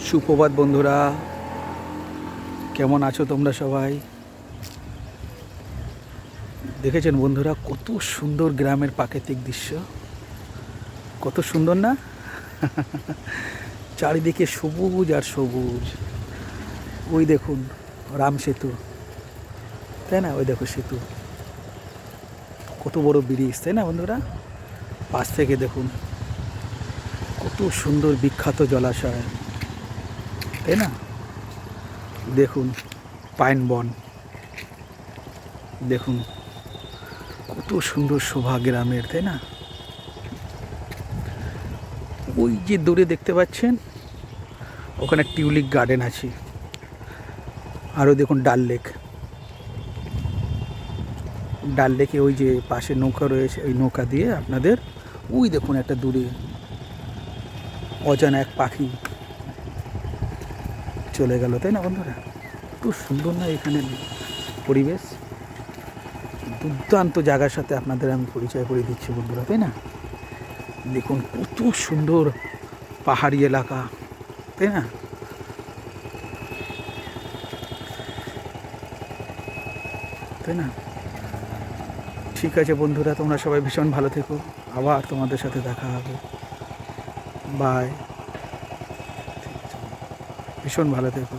সুপ্রভাত বন্ধুরা। কেমন আছো তোমরা সবাই? দেখেছেন বন্ধুরা কত সুন্দর গ্রামের প্রাকৃতিক দৃশ্য? কত সুন্দর না? চারিদিকে সবুজ আর সবুজ। ওই দেখুন, রাম সেতু। তাই না? ওই দেখো সেতু। কত বড় ব্রিজ, তাই না বন্ধুরা? পাশ থেকে দেখুন, কত সুন্দর বিখ্যাত জলাশয়। তাই না? দেখুন, পাইন বন। দেখুন, কত সুন্দর শোভা গ্রামের, তাই না? ওই যে দূরে দেখতে পাচ্ছেন, ওখানে টিউলিপ গার্ডেন আছে। আরও দেখুন ডাল লেক। ডাল লেকে ওই যে পাশে নৌকা রয়েছে, ওই নৌকা দিয়ে আপনাদের, ওই দেখুন একটা দূরে অজানা এক পাখি। চলে গেল, তাই না বন্ধুরা? খুব সুন্দর না এখানে পরিবেশ? দুর্দান্ত জায়গার সাথে আপনাদের আমি পরিচয় করে দিচ্ছি বন্ধুরা, তাই না? দেখুন কত সুন্দর পাহাড়ি এলাকা, তাই না? তাই না? ঠিক আছে বন্ধুরা, তোমরা সবাই ভীষণ ভালো থেকো। আবার তোমাদের সাথে দেখা হবে। বাই ভীষণ ভালো থেকো